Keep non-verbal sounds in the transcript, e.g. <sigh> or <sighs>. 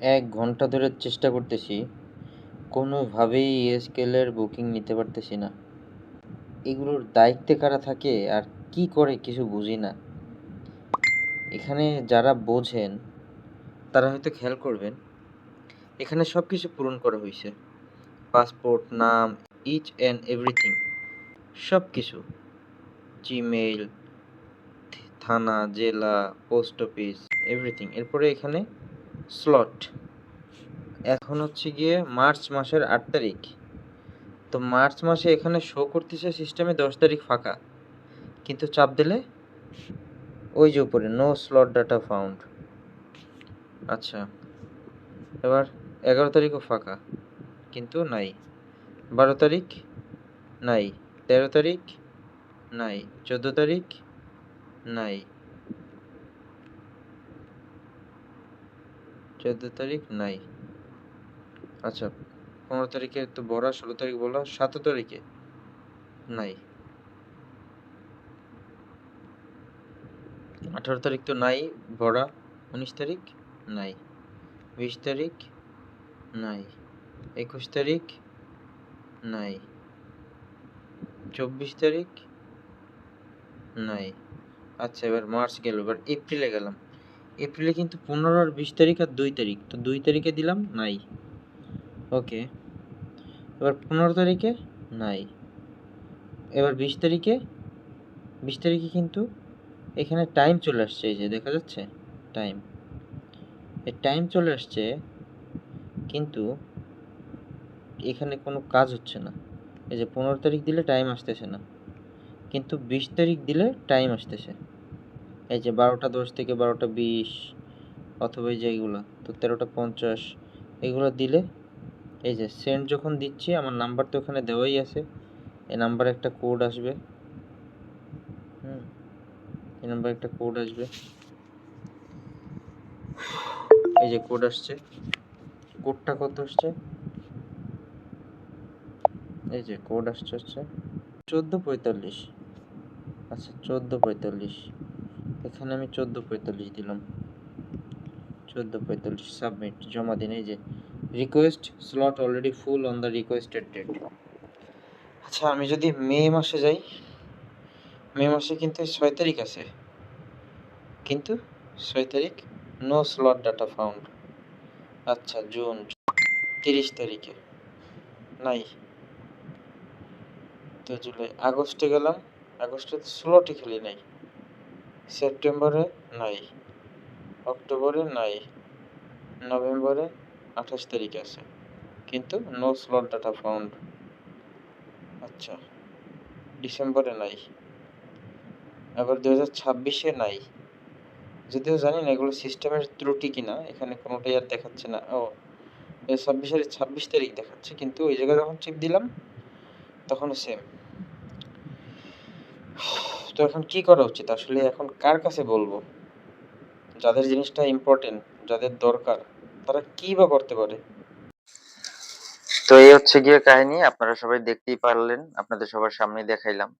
এক ঘণ্টা ধরে চেষ্টা করতেছি, কোনোভাবেই এসকেলের বুকিং নিতে পারতেছি না। এগুলোর দায়িত্বে কারা থাকে আর কি করে কিছু বুঝি না। এখানে যারা বোঝেন, তারা হয়তো খেয়াল করবেন, এখানে সব কিছু পূরণ করা হয়েছে পাসপোর্ট, নাম ইচ অ্যান্ড এভরিথিং সব কিছু জিমেইল থানা, জেলা পোস্ট অফিস এভরিথিং এরপরে এখানে স্লট এখন হচ্ছে গিয়ে মার্চ মাসের আট তারিখ। তো মার্চ মাসে এখানে শো করতেছে সিস্টেমে দশ তারিখ ফাঁকা। কিন্তু চাপ দিলে? ওই যে উপরে নো স্লট ডাটা ফাউন্ড আচ্ছা এবার এগারো তারিখও ফাঁকা। কিন্তু নাই। বারো তারিখ? নাই। তেরো তারিখ? নাই। চোদ্দ তারিখ? নাই। চোদ্দ তারিখ? নাই। আচ্ছা পনেরো তারিখে তো বড়া, ষোলো তারিখ বলা সতেরো তারিখে? নাই। আঠারো তারিখ তো নাই, বড়া। উনিশ তারিখ? নাই। বিশ তারিখ? নাই। একুশ তারিখ? নাই। চব্বিশ তারিখ? নাই। আচ্ছা এবার মার্চ গেল, এবার এপ্রিলে গেলাম। এপ্রিলে কিন্তু পনেরো আর বিশ তারিখ আর দুই তারিখ। তো দুই তারিখে দিলাম, নাই। ওকে। এবার পনেরো তারিখে, নাই। এবার বিশ তারিখে বিশ তারিখে কিন্তু এখানে টাইম চলে আসছে, এই যে দেখা যাচ্ছে? টাইম এই টাইম চলে আসছে, কিন্তু এখানে কোনো কাজ হচ্ছে না। এই যে পনেরো তারিখ দিলে টাইম আসতেছে না। কিন্তু বিশ তারিখ দিলে টাইম আসতেছে। এই যে বারোটা দশ থেকে বারোটা বিশ অথবা এই যে এইগুলো তো তেরোটা পঞ্চাশ, এগুলো দিলে এই যে সেন্ড যখন দিচ্ছি, আমার নাম্বার তো ওখানে দেওয়াই আছে, এই নাম্বারে একটা কোড আসবে। হুম, এই নাম্বারে একটা কোড আসবে। এই যে কোড আসছে কোডটা কত আসছে? এই যে কোড আসছে হচ্ছে চোদ্দ পঁয়তাল্লিশ। আচ্ছা চোদ্দ পঁয়তাল্লিশ। এখানে আমি চোদ্দ পঁয়তাল্লিশ দিলাম। চোদ্দ পঁয়তাল্লিশ সাবমিট জমা দিন, এই যে request slot already full on the requested date আচ্ছা আমি যদি মে মাসে যাই, মে মাসে কিন্তু ছয় তারিখ আছে। কিন্তু ছয় তারিখ নো স্লট ডাটা ফাউন্ড আচ্ছা জুন তিরিশ তারিখে। নাই। তো জুলাই, আগস্টে গেলাম, আগস্টে তো স্লটই খেলি নাই। সেপ্টেম্বরে নাই, অক্টোবরে নাই, নভেম্বরে আঠাশ তারিখ আছে। কিন্তু নো স্লট ডাটা ফাউন্ড আচ্ছা ডিসেম্বরে নাই, আবার দু হাজার ছাব্বিশে নাই। যদিও জানি না এগুলো সিস্টেমের ত্রুটি কিনা, এখানে কোনোটাই আর দেখাচ্ছে না। ও ছাব্বিশের ছাব্বিশ তারিখ দেখাচ্ছে, কিন্তু ওই জায়গায় যখন চিপ দিলাম তখন সেম <sighs> তো এখন কি করা উচিত? আসলে এখন কার কাছে বলব? যাদের জিনিসটা ইম্পর্টেন্ট যাদের দরকার, তারা কি বা করতে পারে? তো এই হচ্ছে গিয়ে কাহিনী, আপনারা সবাই দেখতেই পারলেন, আপনাদের সবার সামনে দেখাইলাম।